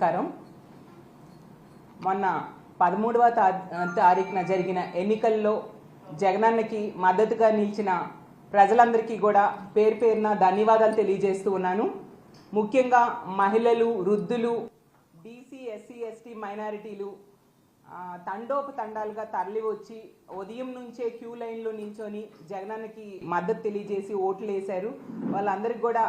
నమస్కారం. మొన్న పదమూడవ తారీఖున జరిగిన ఎన్నికల్లో జగనన్నకి మద్దతుగా నిలిచిన ప్రజలందరికీ కూడా పేరు పేరున ధన్యవాదాలు తెలియజేస్తూ ఉన్నాను. ముఖ్యంగా మహిళలు వృద్ధులు బీసీ ఎస్సీ ఎస్టీ మైనారిటీలు తండోపతండాలుగా తరలి వచ్చి ఉదయం నుంచే క్యూ లైన్లో నించొని జగనన్నకి మద్దతు తెలియజేసి ఓట్లు వేశారు. వాళ్ళందరికీ కూడా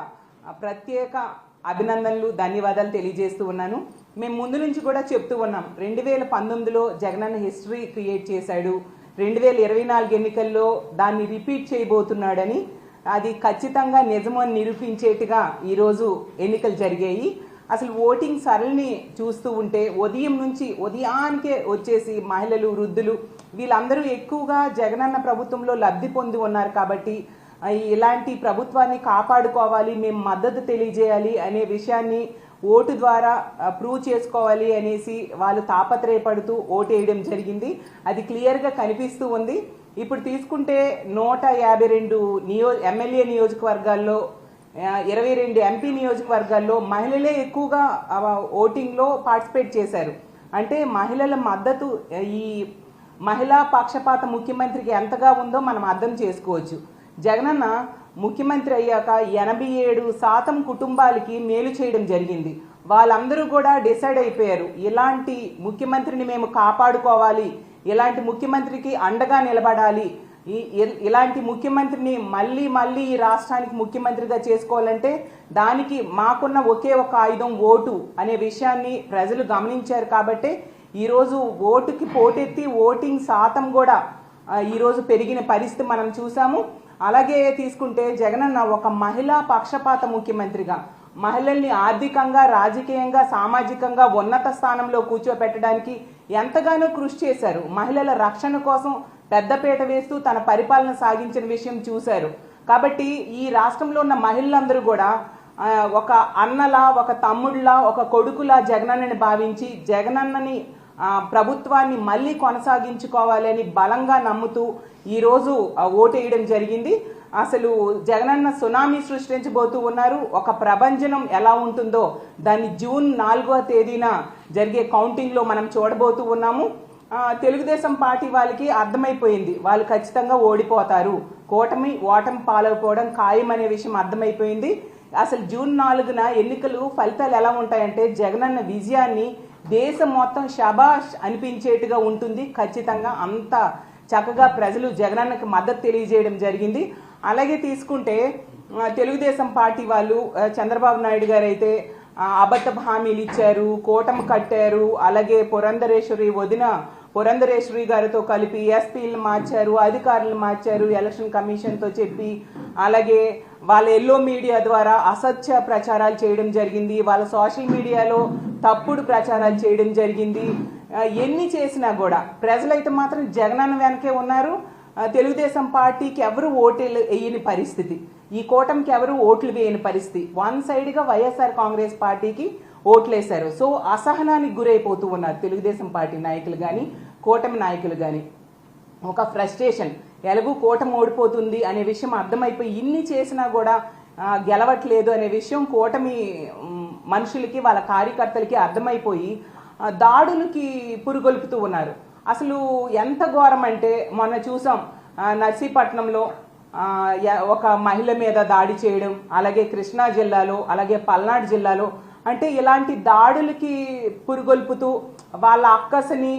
ప్రత్యేక అభినందనలు ధన్యవాదాలు తెలియజేస్తూ ఉన్నాను. మేము ముందు నుంచి కూడా చెప్తూ ఉన్నాం. రెండు వేల పంతొమ్మిదిలో జగనన్న హిస్టరీ క్రియేట్ చేశాడు. రెండు వేల ఇరవై నాలుగు ఎన్నికల్లో దాన్ని రిపీట్ చేయబోతున్నాడని అది ఖచ్చితంగా నిజమని నిరూపించేట్టుగా ఈరోజు ఎన్నికలు జరిగాయి. అసలు ఓటింగ్ సరళిని చూస్తూ ఉంటే ఉదయం నుంచి ఉదయానికే వచ్చేసి మహిళలు వృద్ధులు వీళ్ళందరూ ఎక్కువగా జగనన్న ప్రభుత్వంలో లబ్ధి పొంది ఉన్నారు కాబట్టి ఇలాంటి ప్రభుత్వాన్ని కాపాడుకోవాలి మేము మద్దతు తెలియజేయాలి అనే విషయాన్ని ఓటు ద్వారా ప్రూవ్ చేసుకోవాలి అనేసి వాళ్ళు తాపత్రయపడుతూ ఓటు వేయడం జరిగింది. అది క్లియర్గా కనిపిస్తూ ఉంది. ఇప్పుడు తీసుకుంటే నూట యాభై రెండు నియో ఎమ్మెల్యే నియోజకవర్గాల్లో ఇరవై రెండు ఎంపీ నియోజకవర్గాల్లో మహిళలే ఎక్కువగా ఓటింగ్లో పార్టిసిపేట్ చేశారు. అంటే మహిళల మద్దతు ఈ మహిళా పక్షపాత ముఖ్యమంత్రికి ఎంతగా ఉందో మనం అర్థం చేసుకోవచ్చు. జగనన్న ముఖ్యమంత్రి అయ్యాక ఎనభై ఏడు శాతం కుటుంబాలకి మేలు చేయడం జరిగింది. వాళ్ళందరూ కూడా డిసైడ్ అయిపోయారు. ఇలాంటి ముఖ్యమంత్రిని మేము కాపాడుకోవాలి. ఇలాంటి ముఖ్యమంత్రికి అండగా నిలబడాలి. ఈ- ఇ- ఇలాంటి ముఖ్యమంత్రిని మళ్ళీ మళ్ళీ ఈ రాష్ట్రానికి ముఖ్యమంత్రిగా చేసుకోవాలంటే దానికి మాకున్న ఒకే ఒక ఆయుధం ఓటు అనే విషయాన్ని ప్రజలు గమనించారు కాబట్టే ఈరోజు ఓటుకి పోటెత్తి ఓటింగ్ శాతం కూడా ఈరోజు పెరిగిన పరిస్థితి మనం చూసాము. అలాగే తీసుకుంటే జగనన్న ఒక మహిళా పక్షపాత ముఖ్యమంత్రిగా మహిళల్ని ఆర్థికంగా రాజకీయంగా సామాజికంగా ఉన్నత స్థానంలో కూర్చోపెట్టడానికి ఎంతగానో కృషి చేశారు. మహిళల రక్షణ కోసం పెద్దపీట వేస్తూ తన పరిపాలన సాగించిన విషయం చూశారు. కాబట్టి ఈ రాష్ట్రంలో ఉన్న మహిళలందరూ కూడా ఒక అన్నలా ఒక తమ్ముళ్ళ ఒక కొడుకులా జగనన్నని భావించి జగనన్నని ప్రభుత్వాన్ని మళ్ళీ కొనసాగించుకోవాలని బలంగా నమ్ముతూ ఈరోజు ఓటేయడం జరిగింది. అసలు జగనన్న సునామీ సృష్టించబోతూ ఉన్నారు. ఒక ప్రభంజనం ఎలా ఉంటుందో దాన్ని జూన్ నాలుగవ తేదీన జరిగే కౌంటింగ్లో మనం చూడబోతూ ఉన్నాము. తెలుగుదేశం పార్టీ వాళ్ళకి అర్థమైపోయింది. వాళ్ళు ఖచ్చితంగా ఓడిపోతారు. కూటమి ఓటమి పాలైపోవడం ఖాయం అనే విషయం అర్థమైపోయింది. అసలు జూన్ నాలుగున ఎన్నికలు ఫలితాలు ఎలా ఉంటాయంటే జగనన్న విజయాన్ని దేశం మొత్తం షబాష్ అనిపించేట్టుగా ఉంటుంది. ఖచ్చితంగా అంత చక్కగా ప్రజలు జగనన్నకి మద్దతు తెలియజేయడం జరిగింది. అలాగే తీసుకుంటే తెలుగుదేశం పార్టీ వాళ్ళు చంద్రబాబు నాయుడు గారు అయితే అబద్ధ హామీలు ఇచ్చారు కోటం కట్టారు అలాగే పురంధరేశ్వరి వదిన పురంధరేశ్వరి గారితో కలిపి ఎస్పీలు మార్చారు అధికారులు మార్చారు ఎలక్షన్ కమిషన్తో చెప్పి అలాగే వాళ్ళ ఎల్లో మీడియా ద్వారా అసత్య ప్రచారాలు చేయడం జరిగింది వాళ్ళ సోషల్ మీడియాలో తప్పుడు ప్రచారాలు చేయడం జరిగింది. ఎన్ని చేసినా కూడా ప్రజలైతే మాత్రం జగనన్న వెనకే ఉన్నారు. తెలుగుదేశం పార్టీకి ఎవరు ఓట్లు వేయని పరిస్థితి. ఈ కూటమికి ఎవరు ఓట్లు వేయని పరిస్థితి. వన్ సైడ్గా వైఎస్ఆర్ కాంగ్రెస్ పార్టీకి ఓట్లేశారు. సో అసహనానికి గురైపోతూ ఉన్నారు తెలుగుదేశం పార్టీ నాయకులు కానీ కూటమి నాయకులు కానీ ఒక ఫ్రస్ట్రేషన్. ఎలాగూ కూటమి ఓడిపోతుంది అనే విషయం అర్థమైపోయి ఇన్ని చేసినా కూడా గెలవట్లేదు అనే విషయం కూటమి మనుషులకి వాళ్ళ కార్యకర్తలకి అర్థమైపోయి దాడులకి పురుగొల్పుతూ ఉన్నారు. అసలు ఎంత ఘోరం అంటే మొన్న చూసాం నర్సీపట్నంలో ఒక మహిళ మీద దాడి చేయడం అలాగే కృష్ణా జిల్లాలో అలాగే పల్నాడు జిల్లాలో అంటే ఇలాంటి దాడులకి పురుగొల్పుతూ వాళ్ళ అక్కసని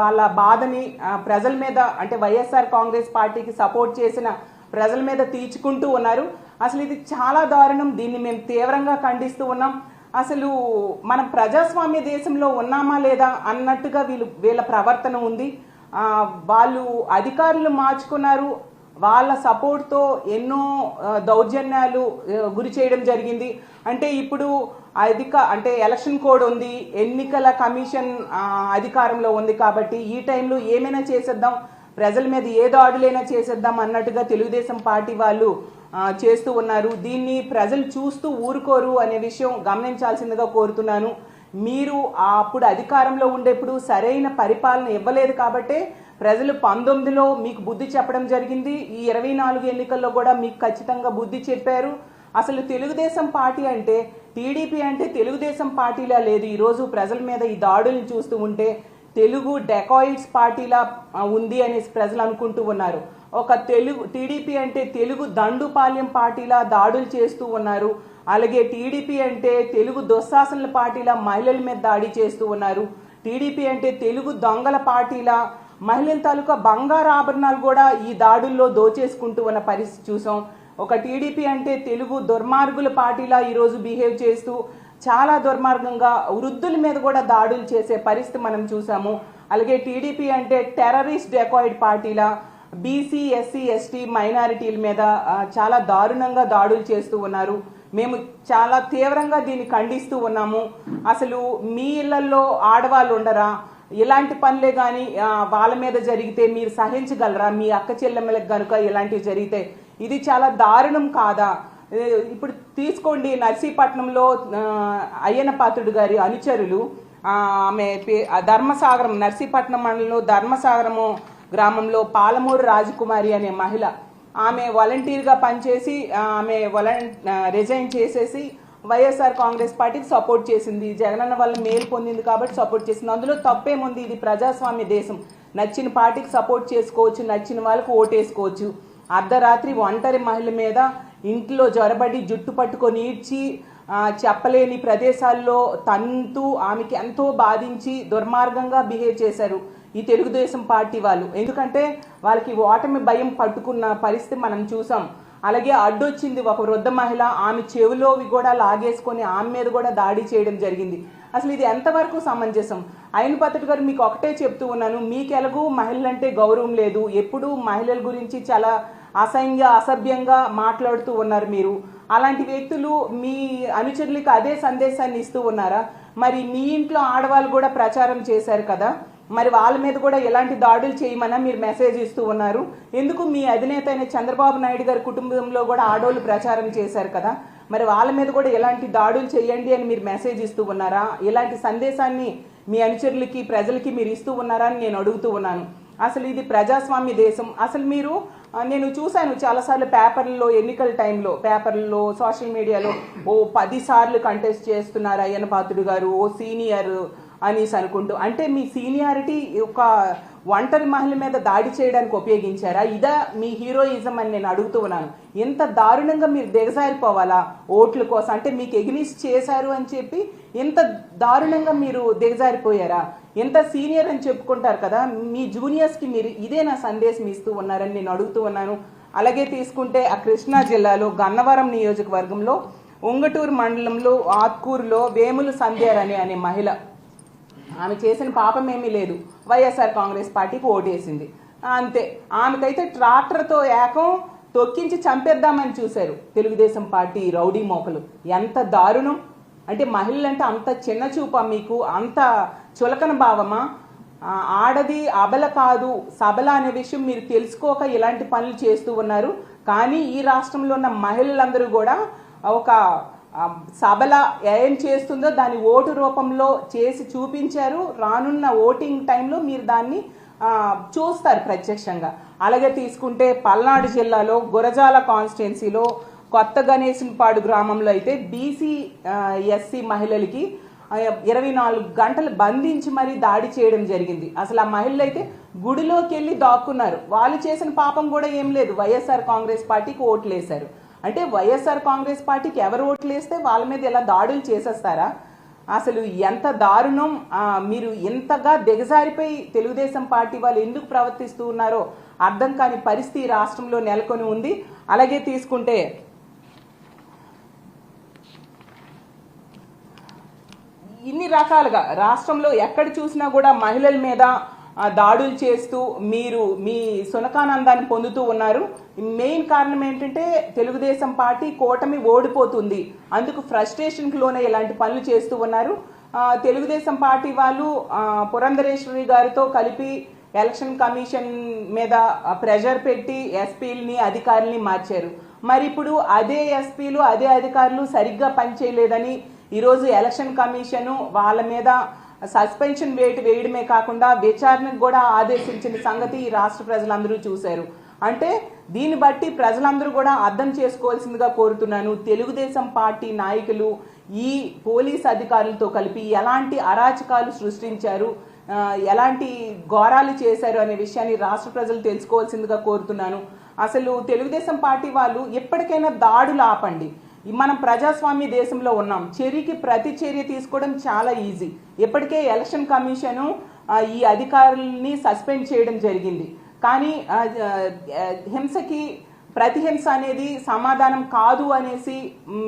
వాళ్ళ బాధని ప్రజల మీద అంటే వైఎస్ఆర్ కాంగ్రెస్ పార్టీకి సపోర్ట్ చేసిన ప్రజల మీద తీర్చుకుంటూ ఉన్నారు. అసలు ఇది చాలా దారుణం. దీన్ని మేము తీవ్రంగా ఖండిస్తూ ఉన్నాం. అసలు మనం ప్రజాస్వామ్య దేశంలో ఉన్నామా లేదా అన్నట్టుగా వీళ్ళు వీళ్ళ ప్రవర్తన ఉంది. వాళ్ళు అధికారులు మార్చుకున్నారు. వాళ్ళ సపోర్ట్తో ఎన్నో దౌర్జన్యాలు గురి చేయడం జరిగింది. అంటే ఇప్పుడు అధిక అంటే ఎలక్షన్ కోడ్ ఉంది ఎన్నికల కమిషన్ అధికారంలో ఉంది కాబట్టి ఈ టైంలో ఏమైనా చేసేద్దాం ప్రజల మీద ఏ దాడులైనా చేసేద్దాం అన్నట్టుగా తెలుగుదేశం పార్టీ వాళ్ళు చేస్తూ ఉన్నారు. దీన్ని ప్రజలు చూస్తూ ఊరుకోరు అనే విషయం గమనించాల్సిందిగా కోరుతున్నాను. మీరు అప్పుడు అధికారంలో ఉండేప్పుడు సరైన పరిపాలన ఇవ్వలేదు కాబట్టే ప్రజలు పంతొమ్మిదిలో మీకు బుద్ధి చెప్పడం జరిగింది. ఈ ఇరవై నాలుగు ఎన్నికల్లో కూడా మీకు ఖచ్చితంగా బుద్ధి చెప్పారు. అసలు తెలుగుదేశం పార్టీ అంటే టీడీపీ అంటే తెలుగుదేశం పార్టీలా లేదు? ఈరోజు ప్రజల మీద ఈ దాడులను చూస్తూ ఉంటే తెలుగు డెకాయిడ్స్ పార్టీలా ఉంది అనేసి ప్రజలు అనుకుంటూ ఉన్నారు. ఒక తెలుగు టీడీపీ అంటే తెలుగు దండుపాలెం పార్టీలా దాడులు చేస్తూ ఉన్నారు. అలాగే టీడీపీ అంటే తెలుగు దుశ్శాసనల పార్టీలా మహిళల మీద దాడి చేస్తూ ఉన్నారు. టీడీపీ అంటే తెలుగు దొంగల పార్టీలా మహిళల తాలూకా బంగారు ఆభరణాలు కూడా ఈ దాడుల్లో దోచేసుకుంటూ ఉన్న పరిస్థితి చూసాం. ఒక టీడీపీ అంటే తెలుగు దుర్మార్గుల పార్టీలా ఈరోజు బిహేవ్ చేస్తూ చాలా దుర్మార్గంగా వృద్ధుల మీద కూడా దాడులు చేసే పరిస్థితి మనం చూసాము. అలాగే టీడీపీ అంటే టెర్రరిస్ట్ డెకాయిడ్ పార్టీలా బీసీ ఎస్సీ ఎస్టీ మైనారిటీల మీద చాలా దారుణంగా దాడులు చేస్తూ ఉన్నారు. మేము చాలా తీవ్రంగా దీన్ని ఖండిస్తూ ఉన్నాము. అసలు మీ ఇళ్ళలో ఆడవాళ్ళు ఉండరా? ఇలాంటి పనులే కానీ వాళ్ళ మీద జరిగితే మీరు సహించగలరా? మీ అక్క చెల్లెమ్మలకు కనుక ఇలాంటివి జరిగితే ఇది చాలా దారుణం కాదా? ఇప్పుడు తీసుకోండి నర్సీపట్నంలో అయ్యనపాత్రుడు గారి అనుచరులు ఆమె పే- ధర్మసాగరం నర్సీపట్నం మండలంలో ధర్మసాగరము గ్రామంలో పాలమూరు రాజకుమారి అనే మహిళ ఆమె వాలంటీర్గా పనిచేసి ఆమె వాలం రిజైన్ చేసేసి వైఎస్ఆర్ కాంగ్రెస్ పార్టీకి సపోర్ట్ చేసింది. జగనన్న వల్ల మేలు పొందింది కాబట్టి సపోర్ట్ చేసింది. అందులో తప్పేముంది? ఇది ప్రజాస్వామ్య దేశం. నచ్చిన పార్టీకి సపోర్ట్ చేసుకోవచ్చు. నచ్చిన వాళ్ళకి ఓటేసుకోవచ్చు. అర్ధరాత్రి ఒంటరి మహిళ మీద ఇంట్లో జ్వరబడి జుట్టు పట్టుకొని ఈడ్చి చెప్పలేని ప్రదేశాల్లో తంతు ఆమెకి ఎంతో బాధించి దుర్మార్గంగా బిహేవ్ చేశారు ఈ తెలుగుదేశం పార్టీ వాళ్ళు. ఎందుకంటే వాళ్ళకి ఓటమి భయం పట్టుకున్న పరిస్థితి మనం చూసాం. అలాగే అడ్డొచ్చింది ఒక వృద్ధ మహిళ. ఆమె చెవిలోవి కూడా లాగేసుకొని ఆమె మీద కూడా దాడి చేయడం జరిగింది. అసలు ఇది ఎంతవరకు సమంజసం? అయిన పత్రిక గారు మీకు ఒకటే చెప్తూ ఉన్నాను. మీకు ఎలాగూ మహిళలంటే గౌరవం లేదు. ఎప్పుడూ మహిళల గురించి చాలా అసహ్యంగా అసభ్యంగా మాట్లాడుతూ ఉన్నారు మీరు. అలాంటి వ్యక్తులు మీ అనుచరులకు అదే సందేశాన్ని ఇస్తూ ఉన్నారా? మరి మీ ఇంట్లో ఆడవాళ్ళు కూడా ప్రచారం చేశారు కదా? మరి వాళ్ళ మీద కూడా ఎలాంటి దాడులు చేయమన్నా మీరు మెసేజ్ ఇస్తూ ఉన్నారు. ఎందుకు మీ అధినేత అయిన చంద్రబాబు నాయుడు గారి కుటుంబంలో కూడా ఆడోళ్ళు ప్రచారం చేశారు కదా? మరి వాళ్ళ మీద కూడా ఎలాంటి దాడులు చేయండి అని మీరు మెసేజ్ ఇస్తూ ఉన్నారా? ఇలాంటి సందేశాన్ని మీ అనుచరులకి ప్రజలకి మీరు ఇస్తూ ఉన్నారా అని నేను అడుగుతూ ఉన్నాను. అసలు ఇది ప్రజాస్వామ్య దేశం. అసలు మీరు నేను చూశాను చాలాసార్లు పేపర్లలో ఎన్నికల టైంలో పేపర్లలో సోషల్ మీడియాలో ఓ పది సార్లు కంటెస్ట్ చేస్తున్నారు అయ్యన్న పాత్రుడు గారు ఓ సీనియర్ అనేసి అనుకుంటూ అంటే మీ సీనియారిటీ ఒక ఒంటరి మహిళ మీద దాడి చేయడానికి ఉపయోగించారా? ఇదా మీ హీరోయిజం అని నేను అడుగుతూ ఉన్నాను. ఎంత దారుణంగా మీరు దిగజారిపోవాలా ఓట్ల కోసం? అంటే మీకు ఎగ్నిస్ట్ చేశారు అని చెప్పి ఎంత దారుణంగా మీరు దిగజారిపోయారా? ఎంత సీనియర్ అని చెప్పుకుంటారు కదా మీ జూనియర్స్కి మీరు ఇదే నా సందేశం ఇస్తూ ఉన్నారని నేను అడుగుతూ ఉన్నాను. అలాగే తీసుకుంటే ఆ కృష్ణా జిల్లాలో గన్నవరం నియోజకవర్గంలో ఉంగటూరు మండలంలో ఆత్కూరులో వేముల సంధ్యారని అనే మహిళ ఆమె చేసిన పాపం ఏమీ లేదు. వైఎస్ఆర్ కాంగ్రెస్ పార్టీకి ఓటేసింది. అంతే. ఆమెకైతే ట్రాక్టర్తో ఏకం తొక్కించి చంపేద్దామని చూశారు. తెలుగుదేశం పార్టీ రౌడీ మోకలు. ఎంత దారుణం. అంటే మహిళలంటే అంత చిన్న చూపా మీకు. అంత చులకన భావమా? ఆడది అబల కాదు. సబల అనే విషయం మీరు తెలుసుకోక ఇలాంటి పనులు చేస్తూ ఉన్నారు. కానీ ఈ రాష్ట్రంలో ఉన్న మహిళలందరూ కూడా ఒక సభల ఏం చేస్తుందో దాని ఓటు రూపంలో చేసి చూపించారు. రానున్న ఓటింగ్ టైంలో మీరు దాన్ని చూస్తారు ప్రత్యక్షంగా. అలాగే తీసుకుంటే పల్నాడు జిల్లాలో గురజాల కాన్స్టిట్యున్సీలో కొత్త గణేశన్పాడు గ్రామంలో అయితే బీసీ ఎస్సీ మహిళలకి ఇరవై నాలుగు గంటలు బంధించి మరీ దాడి చేయడం జరిగింది. అసలు ఆ మహిళలు అయితే గుడిలోకి వెళ్ళి దాక్కున్నారు. వాళ్ళు చేసిన పాపం కూడా ఏం లేదు. వైఎస్ఆర్ కాంగ్రెస్ పార్టీకి ఓట్లు వేశారు అంటే వైఎస్ఆర్ కాంగ్రెస్ పార్టీకి ఎవరు ఓట్లు వేస్తే వాళ్ళ మీద ఇలా దాడులు చేసేస్తారా? అసలు ఎంత దారుణం మీరు ఎంతగా దిగజారిపోయి తెలుగుదేశం పార్టీ వాళ్ళు ఎందుకు ప్రవర్తిస్తూ ఉన్నారో అర్థం కాని పరిస్థితి రాష్ట్రంలో నెలకొని ఉంది. అలాగే తీసుకుంటే ఇన్ని రకాలుగా రాష్ట్రంలో ఎక్కడ చూసినా కూడా మహిళల మీద దాడులు చేస్తూ మీరు మీ సునకానందాన్ని పొందుతూ ఉన్నారు. మెయిన్ కారణం ఏంటంటే తెలుగుదేశం పార్టీ కూటమి ఓడిపోతుంది. అందుకు ఫ్రస్ట్రేషన్కి లోనే ఇలాంటి పనులు చేస్తూ ఉన్నారు. తెలుగుదేశం పార్టీ వాళ్ళు పురంధరేశ్వరి గారితో కలిపి ఎలక్షన్ కమిషన్ మీద ప్రెషర్ పెట్టి ఎస్పీలని అధికారుల్ని మార్చారు. మరి ఇప్పుడు అదే ఎస్పీలు అదే అధికారులు సరిగ్గా పనిచేయలేదని ఈరోజు ఎలక్షన్ కమిషను వాళ్ళ మీద సస్పెన్షన్ వేటు వేయడమే కాకుండా విచారణకు కూడా ఆదేశించిన సంగతి ఈ రాష్ట్ర ప్రజలందరూ చూశారు. అంటే దీన్ని బట్టి ప్రజలందరూ కూడా అర్థం చేసుకోవాల్సిందిగా కోరుతున్నాను. తెలుగుదేశం పార్టీ నాయకులు ఈ పోలీస్ అధికారులతో కలిపి ఎలాంటి అరాచకాలు సృష్టించారు ఎలాంటి ఘోరాలు చేశారు అనే విషయాన్ని రాష్ట్ర ప్రజలు తెలుసుకోవాల్సిందిగా కోరుతున్నాను. అసలు తెలుగుదేశం పార్టీ వాళ్ళు ఎప్పటికైనా దాడులు ఆపండి. మనం ప్రజాస్వామ్య దేశంలో ఉన్నాం. చర్యకి ప్రతి చర్య తీసుకోవడం చాలా ఈజీ. ఇప్పటికే ఎలక్షన్ కమిషను ఈ అధికారుల్ని సస్పెండ్ చేయడం జరిగింది. కానీ హింసకి ప్రతిహింస అనేది సమాధానం కాదు అనేసి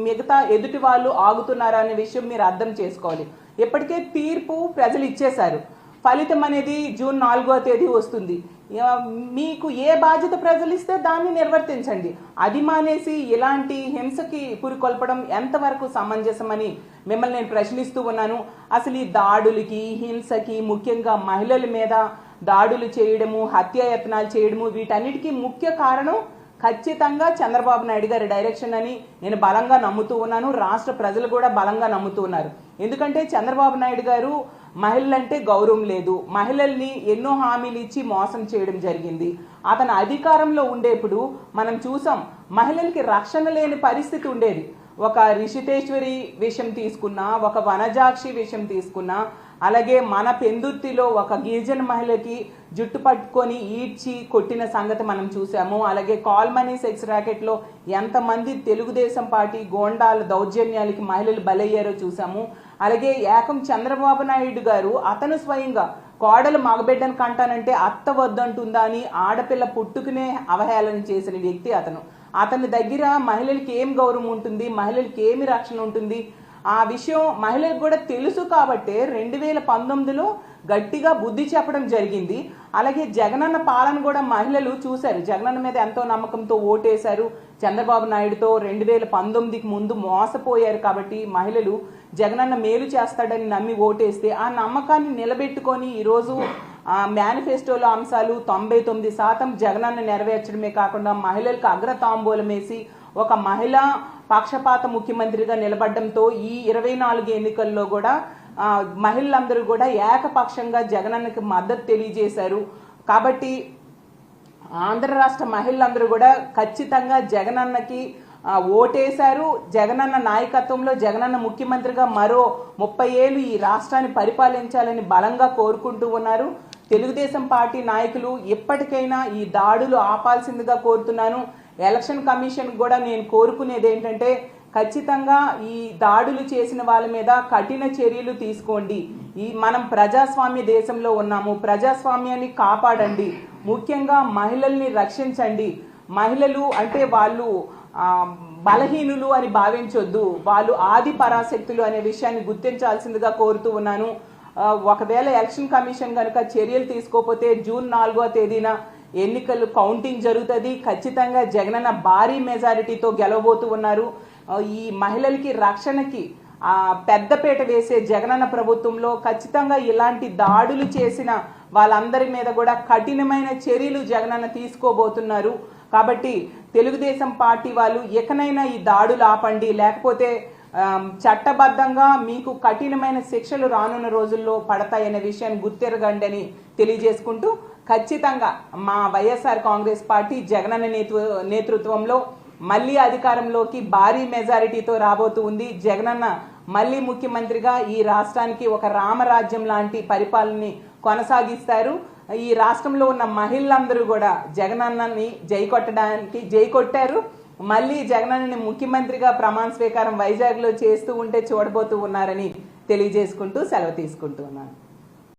మిగతా ఎదుటి వాళ్ళు ఆగుతున్నారు అనే విషయం మీరు అర్థం చేసుకోవాలి. ఇప్పటికే తీర్పు ప్రజలు ఇచ్చేశారు. ఫలితం అనేది జూన్ నాలుగో తేదీ వస్తుంది. మీకు ఏ బాధ్యత ప్రజలు ఇస్తే దాన్ని నిర్వర్తించండి. అది మానేసి ఇలాంటి హింసకి పురికొల్పడం ఎంతవరకు సమంజసమని మిమ్మల్ని నేను ప్రశ్నిస్తూ ఉన్నాను. అసలు ఈ దాడులకి హింసకి ముఖ్యంగా మహిళల మీద దాడులు చేయడము హత్యాయత్నాలు చేయడము వీటన్నిటికీ ముఖ్య కారణం ఖచ్చితంగా చంద్రబాబు నాయుడు గారి డైరెక్షన్ అని నేను బలంగా నమ్ముతూ ఉన్నాను. రాష్ట్ర ప్రజలు కూడా బలంగా నమ్ముతూ ఉన్నారు. ఎందుకంటే చంద్రబాబు నాయుడు గారు మహిళలంటే గౌరవం లేదు. మహిళల్ని ఎన్నో హామీలు ఇచ్చి మోసం చేయడం జరిగింది. అతను అధికారంలో ఉండేప్పుడు మనం చూసాం మహిళలకి రక్షణ లేని పరిస్థితి ఉండేది. ఒక రిషితేశ్వరి విషయం తీసుకున్నా ఒక వనజాక్షి విషయం తీసుకున్నా అలాగే మన పెందుర్తిలో ఒక గిరిజన మహిళకి జుట్టు పట్టుకొని ఈడ్చి కొట్టిన సంగతి మనం చూసాము. అలాగే కాల్ మనీ సెక్స్ ర్యాకెట్లో ఎంతమంది తెలుగుదేశం పార్టీ గోండాల దౌర్జన్యాలకి మహిళలు బలయ్యారో చూసాము. అలాగే ఏకం చంద్రబాబు నాయుడు గారు అతను స్వయంగా కోడలు మగబిడ్డను కంటానంటే అత్త వద్దంటుందా అని ఆడపిల్ల పుట్టుకునే అవహేళన చేసిన వ్యక్తి అతను. అతని దగ్గర మహిళలకి ఏం గౌరవం ఉంటుంది? మహిళలకి ఏమి రక్షణ ఉంటుంది? ఆ విషయం మహిళలకు కూడా తెలుసు కాబట్టే రెండు వేల పంతొమ్మిదిలో గట్టిగా బుద్ధి చెప్పడం జరిగింది. అలాగే జగనన్న పాలన కూడా మహిళలు చూశారు. జగనన్న మీద ఎంతో నమ్మకంతో ఓటేశారు. చంద్రబాబు నాయుడుతో రెండు వేల పంతొమ్మిదికి ముందు మోసపోయారు కాబట్టి మహిళలు జగనన్న మేలు చేస్తాడని నమ్మి ఓటేస్తే ఆ నమ్మకాన్ని నిలబెట్టుకొని ఈరోజు ఆ మేనిఫెస్టోలో అంశాలు తొంభై తొమ్మిది శాతం జగనన్న నెరవేర్చడమే కాకుండా మహిళలకు అగ్రతాంబూలం వేసి ఒక మహిళ పక్షపాత ముఖ్యమంత్రిగా నిలబడడంతో ఈ ఇరవై నాలుగు ఎన్నికల్లో కూడా మహిళలందరూ కూడా ఏకపక్షంగా జగనన్నకి మద్దతు తెలియజేశారు. కాబట్టి ఆంధ్ర రాష్ట్ర మహిళలందరూ కూడా ఖచ్చితంగా జగనన్నకి ఓటేశారు. జగనన్న నాయకత్వంలో జగనన్న ముఖ్యమంత్రిగా మరో ముప్పై ఏళ్ళు ఈ రాష్ట్రాన్ని పరిపాలించాలని బలంగా కోరుకుంటూ ఉన్నారు. తెలుగుదేశం పార్టీ నాయకులు ఎప్పటికైనా ఈ దాడులు ఆపాల్సిందిగా కోరుతున్నాను. ఎలక్షన్ కమిషన్ కూడా నేను కోరుకునేది ఏంటంటే ఖచ్చితంగా ఈ దాడులు చేసిన వాళ్ళ మీద కఠిన చర్యలు తీసుకోండి. ఈ మనం ప్రజాస్వామ్య దేశంలో ఉన్నాము. ప్రజాస్వామ్యాన్ని కాపాడండి. ముఖ్యంగా మహిళల్ని రక్షించండి. మహిళలు అంటే వాళ్ళు బలహీనులు అని భావించొద్దు. వాళ్ళు ఆది పరాశక్తులు అనే విషయాన్ని గుర్తించాల్సిందిగా కోరుతూ ఉన్నాను. ఒకవేళ ఎలక్షన్ కమిషన్ కనుక చర్యలు తీసుకోకపోతే జూన్ నాలుగో తేదీన ఎన్నికలు కౌంటింగ్ జరుగుతుంది. ఖచ్చితంగా జగనన్న భారీ మెజారిటీతో గెలవబోతూ ఉన్నారు. ఈ మహిళలకి రక్షణకి పెద్దపేట వేసే జగనన్న ప్రభుత్వంలో ఖచ్చితంగా ఇలాంటి దాడులు చేసిన వాళ్ళందరి మీద కూడా కఠినమైన చర్యలు జగనన్న తీసుకోబోతున్నారు. కాబట్టి తెలుగుదేశం పార్టీ వాళ్ళు ఎకనైనా ఈ దాడులు ఆపండి. లేకపోతే చట్టబద్ధంగా మీకు కఠినమైన శిక్షలు రానున్న రోజుల్లో పడతాయనే విషయాన్ని గుర్తెరగండి అని తెలియజేసుకుంటూ ఖచ్చితంగా మా వైఎస్ఆర్ కాంగ్రెస్ పార్టీ జగనన్న నేతృ నేతృత్వంలో మళ్ళీ అధికారంలోకి భారీ మెజారిటీతో రాబోతూ ఉంది. జగనన్న మళ్ళీ ముఖ్యమంత్రిగా ఈ రాష్ట్రానికి ఒక రామరాజ్యం లాంటి పరిపాలనని కొనసాగిస్తారు. ఈ రాష్ట్రంలో ఉన్న మహిళలందరూ కూడా జగనన్నని జై కొట్టడానికి జై కొట్టారు. మళ్ళీ జగనన్నని ముఖ్యమంత్రిగా ప్రమాణ స్వీకారం వైజాగ్లో చేస్తూ ఉంటే చూడబోతూ ఉన్నారని తెలియజేసుకుంటూ సెలవు తీసుకుంటూ ఉన్నాను